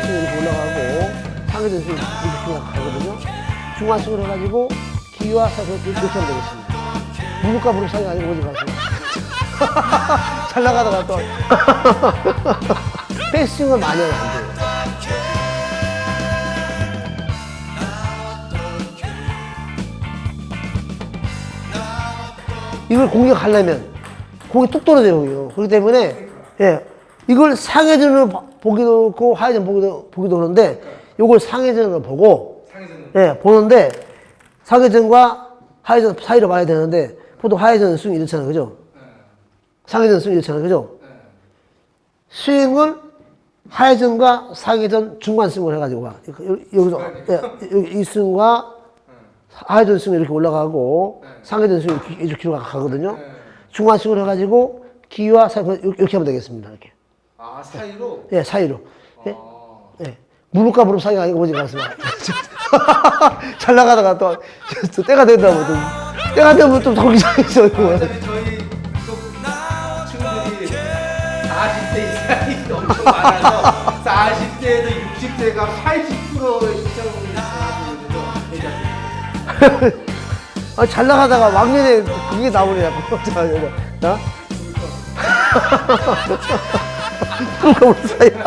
스윙 이렇게 올라가고 스윙 이렇게. 중간 스윙을 해가지고 기와 사서 이렇게 하면 되겠습니다. 무릎과 무릎 사이가 아니고 어디 가세요? 잘 나가다가 또 백스윙을 많이 하면 안 돼요. 이걸 공격하려면 공이 뚝 떨어져요. 그렇기 때문에, 예. 이걸 상해전으로 봐- 보기도 있고, 하해전 보기도, 보기도 그런데, 이걸 상해전으로 보고, 상해전은 예, 보는데, 상해전과 하해전 사이로 봐야 되는데, 보통 하해전 스윙이 이렇잖아요, 그죠? 상해전 스윙이 이렇잖아요, 그죠? 스윙을 하해전과 상해전 중간 스윙을 해가지고 봐. 여기- 여기서, 예, 여기 이 스윙과 하회전 스윙 이렇게 올라가고 상회전 스윙 이렇게, 가거든요. 중간 스윙을 해가지고 기와 사 이렇게 하면 되겠습니다. 이렇게 아 사이로? 예 사이로. 예, 아, 예. 무릎과 무릎 사이가 아니고 뭐지 말씀하 잘 나가다가 또, 또 때가 된다고 또. 때가 되면 또 거기 이상해져 어차피 저희 또 친구들이 40대 이상이 엄청 많아서 40대에서 60대가 80%의 시청률이 괜찮습니다. 아, 잘 나가다가 왕년에 그게 나오냐고 자 여기 자무 무릎 사이가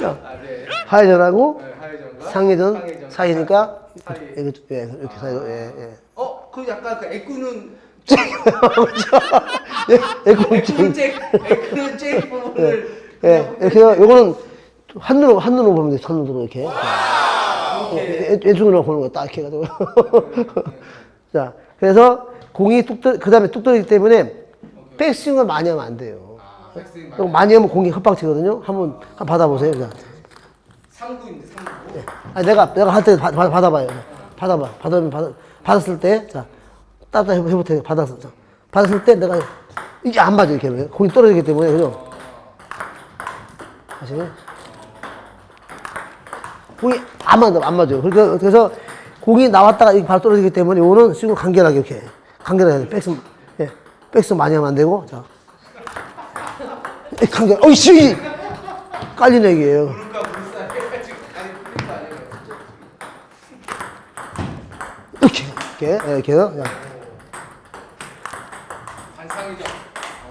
자, 아 네. 하회전하고 네, 하회전과 상회전. 사이니까 사이. 이렇게, 예, 이렇게 사이로 예, 예. 어, 그 약간 그 애꾸는 예, 애꾸는 애꾸는 잭 애꾸는 잭 부분을 예, 이렇게 해서 요거는 한눈으로, 한눈으로 보면 돼, 한눈으로 이렇게. 이렇게 왼- 왼쪽으로 보는 거딱 이렇게 해 가지고. 자, 그래서 공이 뚝 떨, 그 다음에 뚝 떨어지기 때문에 백스윙을 많이 하면 안 돼요. 그럼 많이 하면 공이 헛박치거든요. 한번, 한번 받아보세요. 자. 3구인데 3구. 아, 내가, 내가 할 때 받아봐요. 받아봐. 받으면 받, 받았을 때, 자, 해보- 해보세요. 받았을 때. 받았을 때 내가 이게 안 맞아, 이렇게. 하면. 공이 떨어지기 때문에, 그죠? 다시. 공이 안 맞아, 안 맞아요. 그러니까, 그래서 공이 나왔다가 이게 바로 떨어지기 때문에 이거는 스윙을 간결하게 이렇게. 간결하게. 백스, 예. 백스 많이 하면 안 되고, 자. 이 간결, 어이, 스윙이! 깔리네, 이게요. 무릎과 무릎 사이 해가지고 아니 그런 거 아니에요. 이렇게, 이렇게, 예, 이렇게 해서, 자. 반상이죠.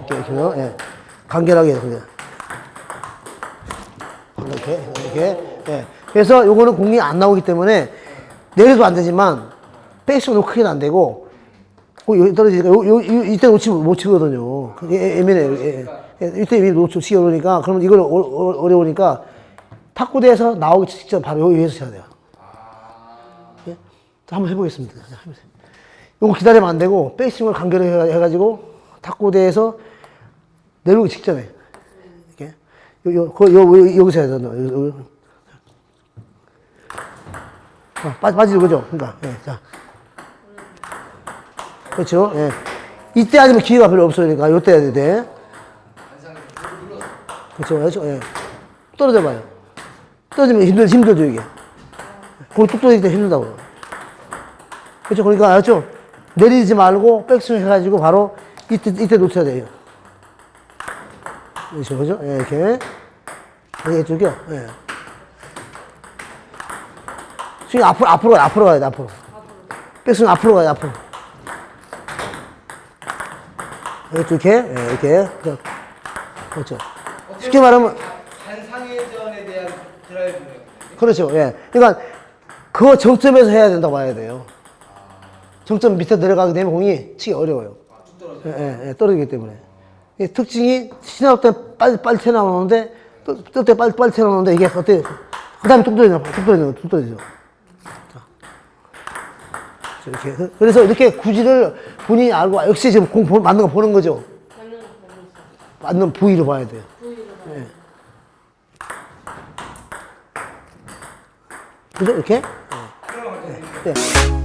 이렇게, 이렇게 예. 간결하게 그냥. 이렇게, 이렇게, 예. 그래서 요거는 공이 안 나오기 때문에 내려도 안 되지만, 너무 크게는 안 되고, 어, 여기 떨어지니까, 요, 요, 요, 이때 놓치면 못 치거든요. 그게 애- 애매해요. 예, 예. 이때 이미 놓치기 어려우니까, 그러면 이걸 어, 어, 어 려우니까, 탁구대에서 나오기 직전 바로 여기 위에서 쳐야 돼요. 예? 자, 한번 해보겠습니다. 요거 기다리면 안 되고, 간결하게 해가- 해가지고, 탁구대에서 내려오기 직전에, 이렇게. 요, 요, 그, 요, 요, 여기서 해야 된다. 요, 요. 자, 빠, 빠지죠, 그죠? 그러니까, 예, 자. 그렇죠, 예. 이때 아니면 기회가 별로 없으니까, 요때 해야 돼. 그렇죠, 그렇죠, 예. 떨어져 봐요. 떨어지면 힘들, 힘들죠, 이게. 거기 뚝 떨어질 때 힘들다고요. 그렇죠. 그러니까 알죠? 내리지 말고 백스윙 해가지고 바로 이때, 이때 놓쳐야 돼요. 그렇죠. 그죠? 예, 이렇게. 알겠죠? 예. 스윙 앞으로, 앞으로 가야 돼, 앞으로. 백스윙 앞으로 가야 돼, 앞으로. 이렇게, 예, 이렇게. 그렇죠. 쉽게 말하면, 반상회전에 대한 드라이브네요. 그렇죠. 예. 그러니까 그 정점에서 해야 된다고 봐야 돼요. 정점 밑에 내려가게 되면 공이 치기 어려워요. 예, 예, 예, 떨어지기 때문에. 이 특징이 시나올 때 빨리 빨리 튀어나오는데 뜰때 빨리 빨리 튀어나오는데 이게 어때? 그 다음에 뚝 떨어지죠. 뚝 떨어지죠. 뚝. 자. 이렇게. 그래서 이렇게 구질을 본인이 알고 역시 지금 공 보- 맞는 거 보는 거죠. 맞는 부위를 봐야 돼요. 예. 그죠? 이렇게? 예. 예.